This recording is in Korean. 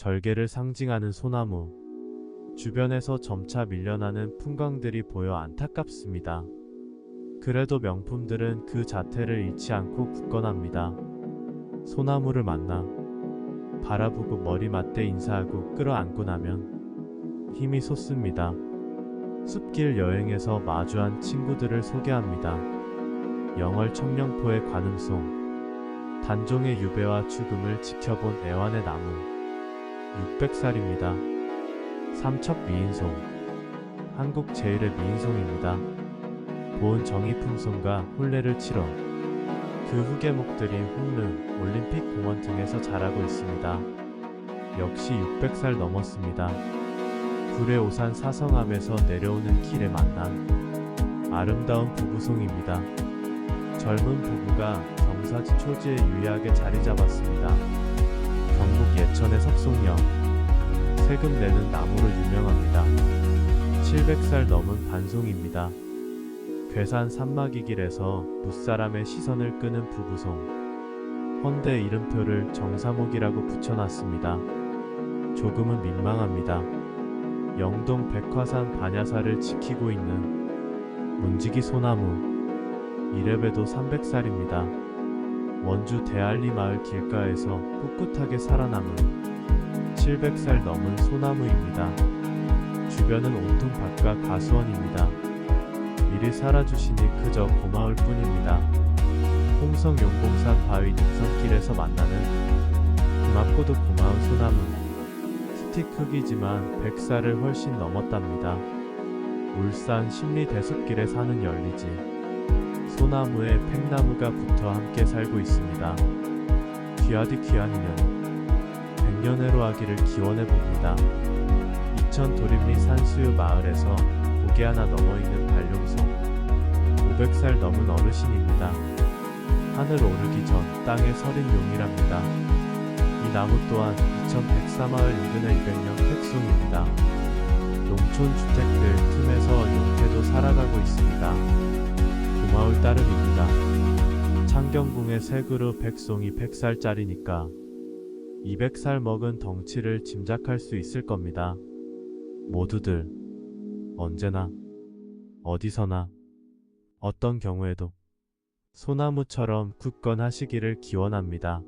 절개를 상징하는 소나무. 주변에서 점차 밀려나는 풍광들이 보여 안타깝습니다. 그래도 명품들은 그 자태를 잃지 않고 굳건합니다. 소나무를 만나 바라보고 머리 맞대 인사하고 끌어안고 나면 힘이 솟습니다. 숲길 여행에서 마주한 친구들을 소개합니다. 영월 청령포의 관음송, 단종의 유배와 죽음을 지켜본 애완의 나무, 600살입니다. 삼척 미인송, 한국 제일의 미인송입니다. 보은 정의풍송과 혼례를 치러 그 후계목들이 홍릉, 올림픽 공원 등에서 자라고 있습니다. 역시 600살 넘었습니다. 불의 오산 사성암에서 내려오는 길에 만난 아름다운 부부송입니다. 젊은 부부가 경사지 초지에 유의하게 자리 잡았습니다. 예천의 석송령 세금 내는 나무로 유명합니다. 700살 넘은 반송입니다. 괴산 산막이 길에서 무사람의 시선을 끄는 부부송 헌데 이름표를 정사목이라고 붙여놨습니다. 조금은 민망합니다. 영동 백화산 반야사를 지키고 있는 문지기 소나무 이래봬도 300살입니다. 원주 대알리 마을 길가에서 꿋꿋하게 살아남은 700살 넘은 소나무입니다. 주변은 온통 밭과 가수원입니다. 이리 살아주시니 그저 고마울 뿐입니다. 홍성 용봉산 바위 능선길에서 만나는 고맙고도 고마운 소나무 스틱 크기지만 100살을 훨씬 넘었답니다. 울산 심리 대숲길에 사는 열리지 소나무에 팽나무가 붙어 함께 살고 있습니다. 귀하디 귀한 인연 백년해로 하기를 기원해 봅니다. 이천 도림리 산수유 마을에서 고개 하나 넘어 있는 반룡송 500살 넘은 어르신입니다. 하늘 오르기 전 땅에 서린 용이랍니다. 이 나무 또한 2104마을 인근의 200년 백송입니다. 농촌 주택들 틈에서 용케도 살아가고 있습니다. 따름입니다. 창경궁의 새 그루 백송이 100살짜리니까 200살 먹은 덩치를 짐작할 수 있을 겁니다. 모두들 언제나 어디서나 어떤 경우에도 소나무처럼 굳건하시기를 기원합니다.